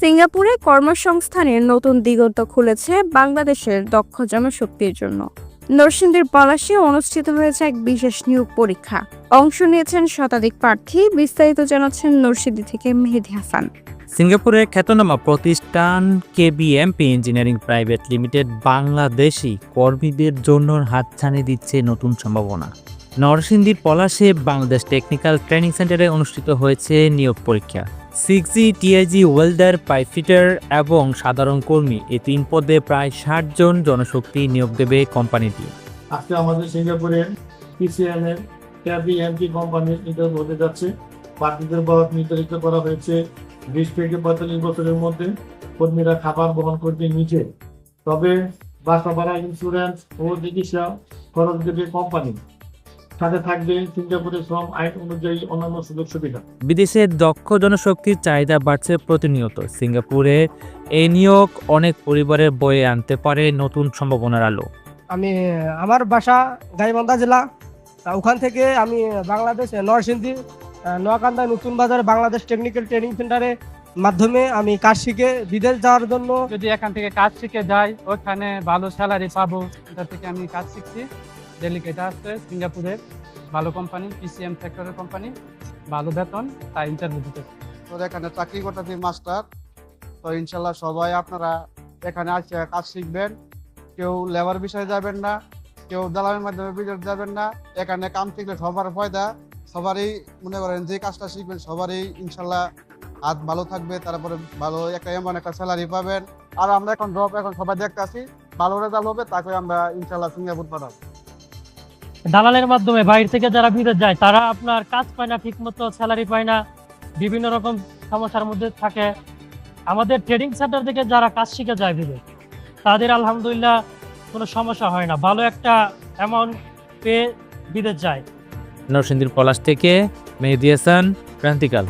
সিঙ্গাপুরে কর্মসংস্থানের নতুন দিগন্ত খুলেছে বাংলাদেশের দক্ষ জনশক্তির জন্য। নরসিংদীর পলাশে অনুষ্ঠিত হয়েছে এক বিশেষ নিয়োগ পরীক্ষা। অংশ নিয়েছেন শতাধিক প্রার্থী, বিস্তারিত জানাচ্ছেন নরসিংদী থেকে মেহেদি হাসান। সিঙ্গাপুরের খ্যাতনামা প্রতিষ্ঠান KBMP engineering private limited Bangladeshi কর্মীদের জন্য হাতছানি দিচ্ছে নতুন সম্ভাবনা। নরসিংদীর পলাশে বাংলাদেশ টেকনিক্যাল ট্রেনিং সেন্টারে অনুষ্ঠিত হয়েছে নিয়োগ পরীক্ষা। Six G TIG welder pipefitter এবং সাধারণ কর্মী, এই তিন পদে প্রায় ষাট জন জনশক্তি নিয়োগ দেবে কোম্পানিটি। আজকে আমাদের সিঙ্গাপুরের পিসিএম এর ক্যাবি কোম্পানি ইন্টারভিউ হতে যাচ্ছে। প্রার্থীদের বয়স নির্ধারিত করা হয়েছে বিশ থেকে পঁয়তাল্লিশ বছরের মধ্যে। কর্মীরা খাবার বহন করবে নিজে। তবে বাসা ভাড়া ইন্স্যুরেন্স ও চিকিৎসা খরচ দেবে কোম্পানি। সাথে থাকবে সিঙ্গাপুরের শ্রম আইন অনুযায়ী অন্যান্য সুযোগ সুবিধা। বিদেশের দক্ষ জনশক্তির চাহিদা বাড়ছে প্রতিনিয়ত। সিঙ্গাপুরে এই নিয়োগ অনেক পরিবারের বয়ে আনতে পারে নতুন সম্ভাবনার আলো। আমি আমার বাসা গাইবান্ধা জেলা। তা ওখান থেকে আমি বাংলাদেশ নরসিংদী নোয়াকান্দা নতুন বাজার বাংলাদেশ টেকনিক্যাল ট্রেনিং সেন্টারে মাধ্যমে আমি কাজ শিখে বিদেশ যাওয়ার জন্য যদি এখান থেকে কাজ শিখে যাই ওখানে ভালো স্যালারি পাবো এটা থেকে আমি কাজ শিখছি। ডেলিকেট আছে সিঙ্গাপুরের ভালো কোম্পানি পিসিএম সেক্টরের কোম্পানি, ভালো বেতন, তাই ইন্টারভিউ দিতে তো এখানে চাকরি করতেছি মাস্টার তো ইনশাল্লাহ সবাই আপনারা এখানে আসে, কাজ শিখবেন। কেউ লেবার বিষয়ে যাবেন না, কেউ দালালের মাধ্যমে বিদেশ যাবেন না। এখানে কাম শিখলে সবার ফয়দা, সবারই মনে করেন যে কাজটা শিখবেন, সবারই ইনশাল্লাহ হাত ভালো থাকবে, তারপরে ভালো একটা এমন একটা স্যালারি পাবেন। আর আমরা এখন জব এখন সবাই দেখতে আসি, ভালো রেজাল্ট হবে, তাকে আমরা ইনশাল্লাহ সিঙ্গাপুর পাঠাবো। দালালের মাধ্যমে বাইরে থেকে যারা বিদেশ যায়, তারা আপনার কাজ পায় না, ঠিকমতো স্যালারি পায় না, বিভিন্ন রকম সমস্যার মধ্যে থাকে। আমাদের ট্রেডিং সেন্টার থেকে যারা কাজ শিখে যায় বিদেশ, তাদের আলহামদুলিল্লাহ কোনো সমস্যা হয় না। ভালো একটা অ্যামাউন্ট পেয়ে বিদেশ যায়। নরসিংদীর পলাশ থেকে মেহেদি হাসান, ক্রান্তিকাল।